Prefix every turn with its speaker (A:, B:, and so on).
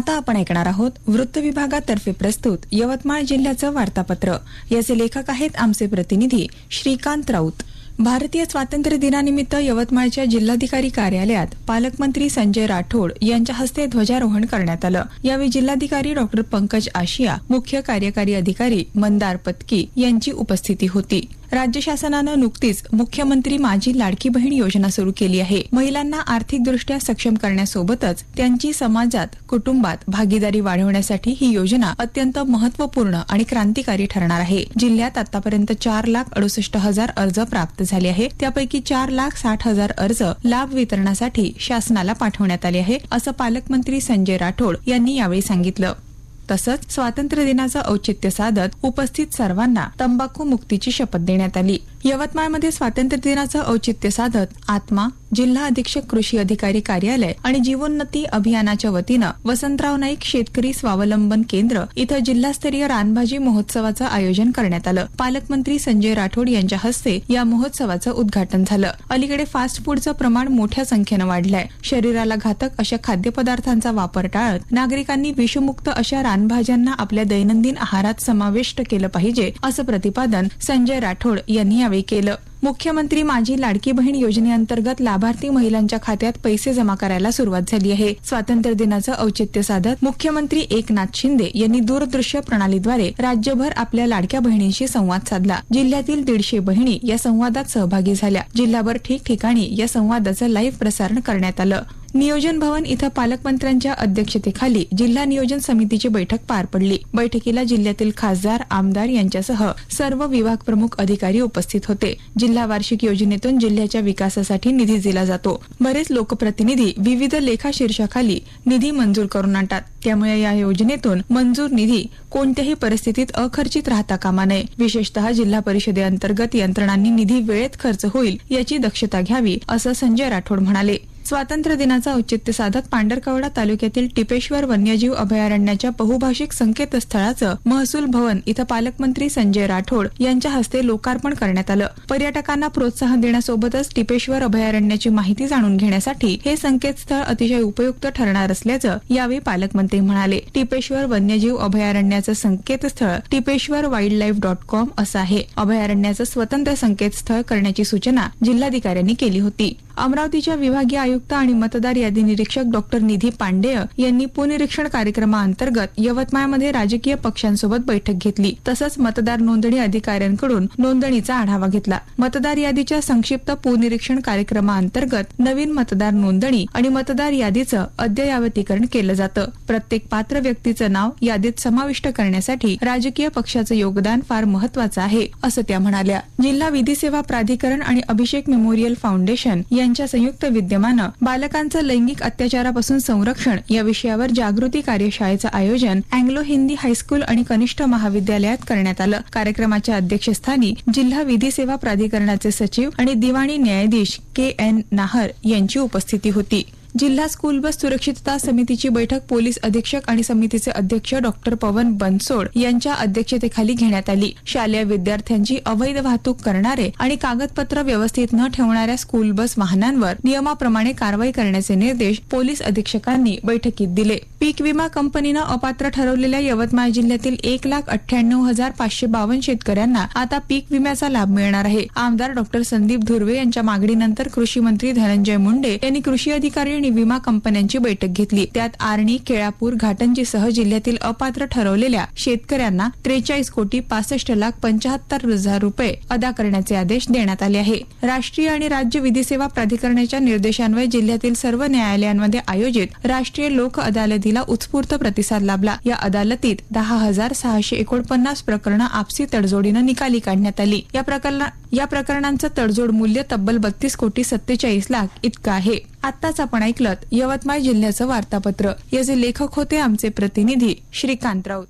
A: आता आपण ऐकणार आहोत वृत्त विभागातर्फे प्रस्तुत यवतमाळ जिल्ह्याचं वार्तापत्र. याचे लेखक आहेत आमचे प्रतिनिधी श्रीकांत राऊत. भारतीय स्वातंत्र्य दिनानिमित्त यवतमाळच्या जिल्हाधिकारी कार्यालयात पालकमंत्री संजय राठोड यांच्या हस्ते ध्वजारोहण करण्यात आलं. यावेळी जिल्हाधिकारी डॉक्टर पंकज आशिया मुख्य कार्यकारी अधिकारी मंदार पत्की यांची उपस्थिती होती. राज्य शासनानं नुकतीच मुख्यमंत्री माझी लाडकी बहीण योजना सुरू केली आहे. महिलांना आर्थिकदृष्ट्या सक्षम करण्यासोबतच त्यांची समाजात कुटुंबात भागीदारी वाढवण्यासाठी ही योजना अत्यंत महत्त्वपूर्ण आणि क्रांतिकारी ठरणार आहे. जिल्ह्यात आतापर्यंत चार लाख अडुसष्ट हजार अर्ज प्राप्त झाले आहे. त्यापैकी चार लाख साठ हजार अर्ज लाभ वितरणासाठी शासनाला पाठवण्यात आले आहे असं पालकमंत्री संजय राठोड यांनी यावेळी सांगितलं. तसंच स्वातंत्र्य दिनाचं औचित्य साधत उपस्थित सर्वांना तंबाखू मुक्तीची शपथ देण्यात आली. यवतमाळमध्ये स्वातंत्र्य दिनाचं औचित्य साधत आत्मा जिल्हा अधीक्षक कृषी अधिकारी कार्यालय आणि जीवोन्नती अभियानाच्या वतीनं वसंतराव नाईक शेतकरी स्वावलंबन केंद्र इथं जिल्हास्तरीय रानभाजी महोत्सवाचं आयोजन करण्यात आलं. पालकमंत्री संजय राठोड यांच्या हस्ते या महोत्सवाचं उद्घाटन झालं. अलीकडे फास्ट फूडचं प्रमाण मोठ्या संख्येनं वाढलंय. शरीराला घातक अशा खाद्यपदार्थांचा वापर टाळत नागरिकांनी विषमुक्त अशा रानभाज्यांना आपल्या दैनंदिन आहारात समाविष्ट केलं पाहिजे असं प्रतिपादन संजय राठोड यांनी यावेळी केलं. मुख्यमंत्री माझी लाडकी बहीण योजनेअंतर्गत लाभार्थी महिलांच्या खात्यात पैसे जमा करायला सुरुवात झाली आहे. स्वातंत्र्य दिनाचं औचित्य साधत मुख्यमंत्री एकनाथ शिंदे यांनी दूरदृश्य प्रणालीद्वारे राज्यभर आपल्या लाडक्या बहिणींशी संवाद साधला. जिल्ह्यातील दीडशे बहिणी या संवादात सहभागी झाल्या. जिल्हाभर ठिकठिकाणी या संवादाचं लाईव्ह प्रसारण करण्यात आलं. नियोजन भवन इथं पालकमंत्र्यांच्या अध्यक्षतेखाली जिल्हा नियोजन समितीची बैठक पार पडली. बैठकीला जिल्ह्यातील खासदार आमदार यांच्यासह सर्व विभाग प्रमुख अधिकारी उपस्थित होते. जिल्हा वार्षिक योजनेतून जिल्ह्याच्या विकासासाठी निधी दिला जातो. बरेच लोकप्रतिनिधी विविध लेखा शीर्षाखाली निधी मंजूर करून आणतात. त्यामुळे या योजनेतून मंजूर निधी कोणत्याही परिस्थितीत अखर्चित राहता कामा नये. विशेषतः जिल्हा परिषदेअंतर्गत यंत्रणांनी निधी वेळेत खर्च होईल याची दक्षता घ्यावी असं संजय राठोड म्हणाले. स्वातंत्र्य दिनाचं औचित्य साधत पांढरकवडा तालुक्यातील टिपेश्वर वन्यजीव अभयारण्याच्या बहुभाषिक संकेतस्थळाचं महसूल भवन इथं पालकमंत्री संजय राठोड यांच्या हस्ते लोकार्पण करण्यात आलं. पर्यटकांना प्रोत्साहन देण्यासोबतच टिपेश्वर अभयारण्याची माहिती जाणून घेण्यासाठी हे संकेतस्थळ अतिशय उपयुक्त ठरणार असल्याचं यावेळी पालकमंत्री म्हणाले. टिपेश्वर वन्यजीव अभयारण्याचं संकेतस्थळ Tipeshwar wild life dot com असं आहे. अभयारण्याचं स्वतंत्र संकेतस्थळ करण्याची सूचना जिल्हाधिकाऱ्यांनी केली होती. अमरावतीच्या विभागीय आयुक्त आणि मतदार यादी निरीक्षक डॉक्टर निधी पांडेय यांनी पुनिरीक्षण कार्यक्रमाअंतर्गत यवतमाळमध्ये राजकीय पक्षांसोबत बैठक घेतली. तसंच मतदार नोंदणी अधिकाऱ्यांकडून नोंदणीचा आढावा घेतला. मतदार यादीच्या संक्षिप्त पुनिरीक्षण कार्यक्रमाअंतर्गत नवीन मतदार नोंदणी आणि मतदार यादीचं अद्ययावतीकरण केलं जातं. प्रत्येक पात्र व्यक्तीचं नाव यादीत समाविष्ट करण्यासाठी राजकीय पक्षाचं योगदान फार महत्वाचं आहे असं त्या म्हणाल्या. जिल्हा विधी सेवा प्राधिकरण आणि अभिषेक मेमोरियल फाउंडेशन यांच्या संयुक्त विद्यमानं बालकांचं लैंगिक अत्याचारापासून संरक्षण या विषयावर जागृती कार्यशाळेचं आयोजन अँग्लो हिंदी हायस्कूल आणि कनिष्ठ महाविद्यालयात करण्यात आलं. कार्यक्रमाच्या अध्यक्षस्थानी जिल्हा विधी सेवा प्राधिकरणाचे सचिव आणि दिवाणी न्यायाधीश के एन नाहर यांची उपस्थिती होती. जिल्हा स्कूल बस सुरक्षितता समितीची बैठक पोलीस अधीक्षक आणि समितीचे अध्यक्ष डॉक्टर पवन बनसोड यांच्या अध्यक्षतेखाली घेण्यात आली. शालेय विद्यार्थ्यांची अवैध वाहतूक करणारे आणि कागदपत्र व्यवस्थित न ठेवणाऱ्या स्कूल बस वाहनांवर नियमाप्रमाणे कारवाई करण्याचे निर्देश पोलीस अधीक्षकांनी बैठकीत दिले. पीक विमा कंपनीनं अपात्र ठरवलेल्या यवतमाळ जिल्ह्यातील एक लाख अठ्ठ्याण्णव हजार पाचशे बावन्न शेतकऱ्यांना आता पीक विम्याचा लाभ मिळणार आहे. आमदार डॉक्टर संदीप धुर्वे यांच्या मागणीनंतर कृषी मंत्री धनंजय मुंडे यांनी कृषी अधिकारी आणि विमा कंपन्यांची बैठक घेतली. त्यात आर्णी केळापूर घाटंजीसह जिल्ह्यातील अपात्र ठरवलेल्या शेतकऱ्यांना त्रेचाळीस कोटी पासष्ट लाख पंचाहत्तर हजार रुपये अदा करण्याचे आदेश देण्यात आले आहे. राष्ट्रीय आणि राज्य विधी सेवा प्राधिकरणाच्या निर्देशान्वये जिल्ह्यातील सर्व न्यायालयांमध्ये आयोजित राष्ट्रीय लोक अदालतीला उत्स्फूर्त प्रतिसाद लाभला. या अदालतीत दहा हजार सहाशे एकोणपन्नास प्रकरणं आपसी तडजोडीनं निकाली काढण्यात आली. या प्रकरणा या प्रकरणांचं तडजोड मूल्य तब्बल बत्तीस कोटी सत्तेचाळीस लाख इतकं आहे. आत्ताच आपण ऐकलत यवतमाळ जिल्ह्याचं वार्तापत्र. याचे लेखक होते आमचे प्रतिनिधी श्रीकांत राऊत.